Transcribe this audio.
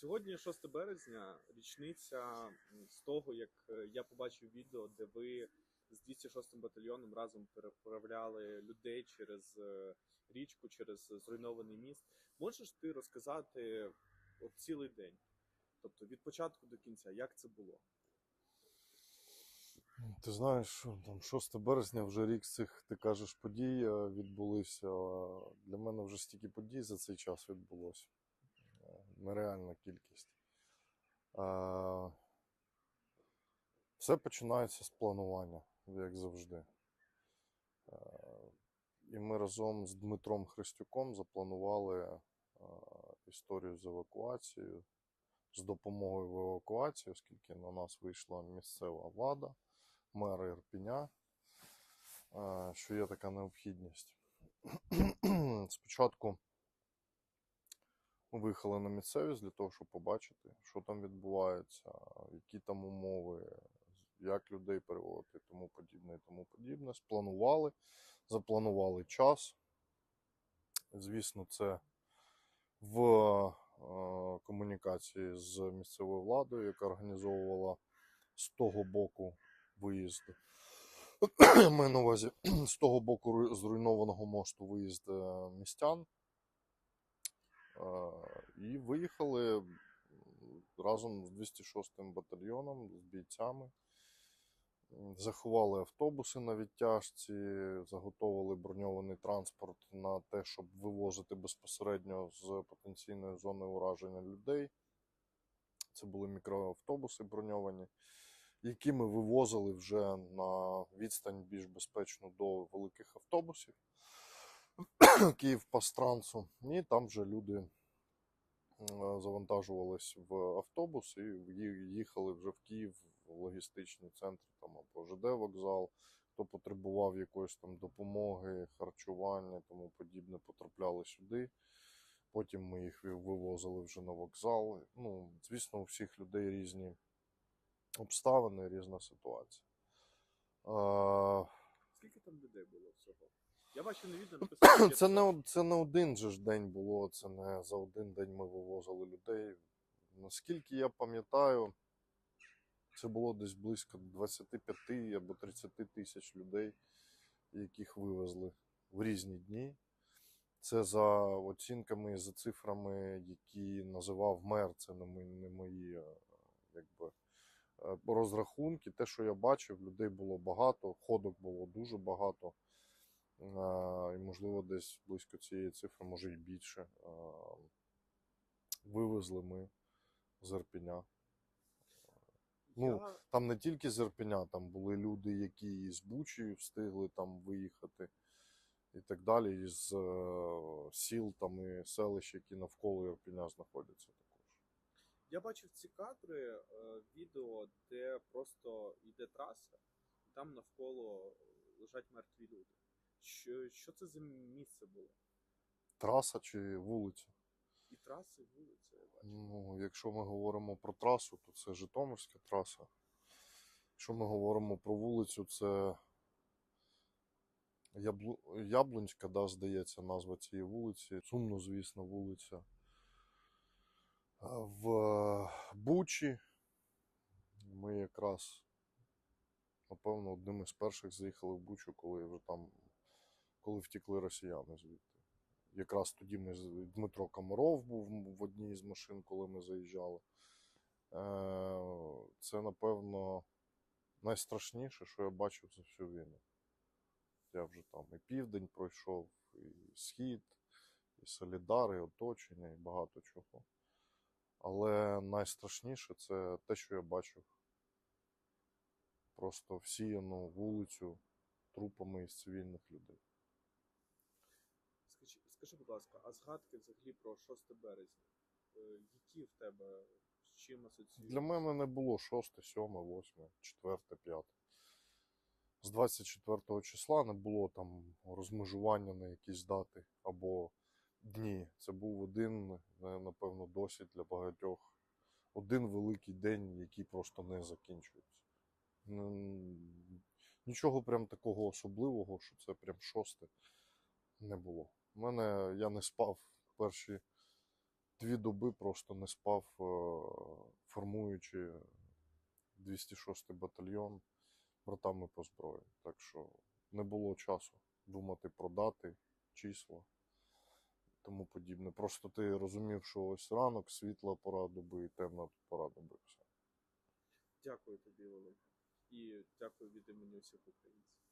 Сьогодні 6 березня, річниця з того, як е, я побачив відео, де ви з 206 батальйоном разом переправляли людей через е, річку, через зруйнований міст. Можеш ти розказати от цілий день? Тобто від початку до кінця, як це було? Ти знаєш, там 6 березня вже рік цих, ти кажеш, подій е, відбулися. Для мене вже стільки подій за цей час відбулося. Нереальна кількість. Все починається з планування, як завжди. І ми разом з Дмитром Христюком запланували історію з евакуацією, з допомогою в евакуації, оскільки на нас вийшла місцева влада мера Ірпіня, що є така необхідність. Спочатку виїхали на місцевість для того, щоб побачити, що там відбувається, які там умови, як людей переводити тому подібне і тому подібне. Спланували, запланували час. Звісно, це в е, комунікації з місцевою владою, яка організовувала з того боку виїзд. Ми на увазі з того боку зруйнованого мосту виїзд е, містян. І виїхали разом з 206 батальйоном, з бійцями. Заховали автобуси на відтяжці, заготовили броньований транспорт на те, щоб вивозити безпосередньо з потенційної зони ураження людей. Це були мікроавтобуси броньовані які ми вивозили вже на відстань більш безпечну до великих автобусів Київ Пастрансу. І там вже люди е, завантажувались в автобус і їхали вже в Київ в логістичний центр там або ЖД вокзал. Хто потребував якоїсь там допомоги, харчування, тому подібне, потрапляли сюди. Потім ми їх вивозили вже на вокзал. Ну, звісно, у всіх людей різні обставини, різна ситуація. Всього? Я бачив на відео написано. Це не, це не один же ж день було, це не за один день ми вивозили людей. Наскільки я пам'ятаю, це було десь близько 25 або 30 тисяч людей, яких вивезли в різні дні. Це за оцінками, за цифрами, які називав мер, це не мої, не мої якби, розрахунки. Те, що я бачив, людей було багато, ходок було дуже багато. І, можливо, десь близько цієї цифри, може і більше. Вивезли ми з Ірпеня. Ну, Я- Там не тільки з Ірпеня, там були люди, які з Бучі встигли там виїхати, і так далі, із е, сіл там і селищ, які навколо Ірпеня знаходяться також. Я бачив ці кадри, е, відео, де просто йде траса, і там навколо лежать мертві люди. Що, що це за місце було? Траса чи вулиця? І траси, і вулиця, я бачив. Ну, якщо ми говоримо про трасу, то це Житомирська траса. Якщо ми говоримо про вулицю, це Яблу... Яблунська, да, здається, назва цієї вулиці. Сумно, звісно, вулиця. В Бучі ми якраз, напевно, одним із перших заїхали в Бучу, коли вже там, коли втікли росіяни звідти. Якраз тоді ми Дмитро Комаров був в одній з машин, коли ми заїжджали. Е, Це, напевно, найстрашніше, що я бачив за всю війну. Я вже там і південь пройшов, і схід, і Солідар, і оточення, і багато чого. Але найстрашніше це те, що я бачив. Просто всіяну вулицю трупами із цивільних людей. Скажи, будь ласка, а згадки взагалі про 6 березня? Е, Які в тебе з чим асоціюються? Для мене не було 6, 7, 8, 4, 5. З 24 числа не було там розмежування на якісь дати або дні. Це був один, напевно, досить для багатьох. Один великий день, який просто не закінчується. Нічого прям такого особливого, що це прям шосте, не було. У мене я не спав перші дві доби просто не спав, е, формуючи 206 батальйон братами по зброї. Так що не було часу думати про дати, числа, тому подібне. Просто ти розумів, що ось ранок, світла пора доби і темна пора доби. Все. Дякую тобі, велике. І дякую від імені усіх українців.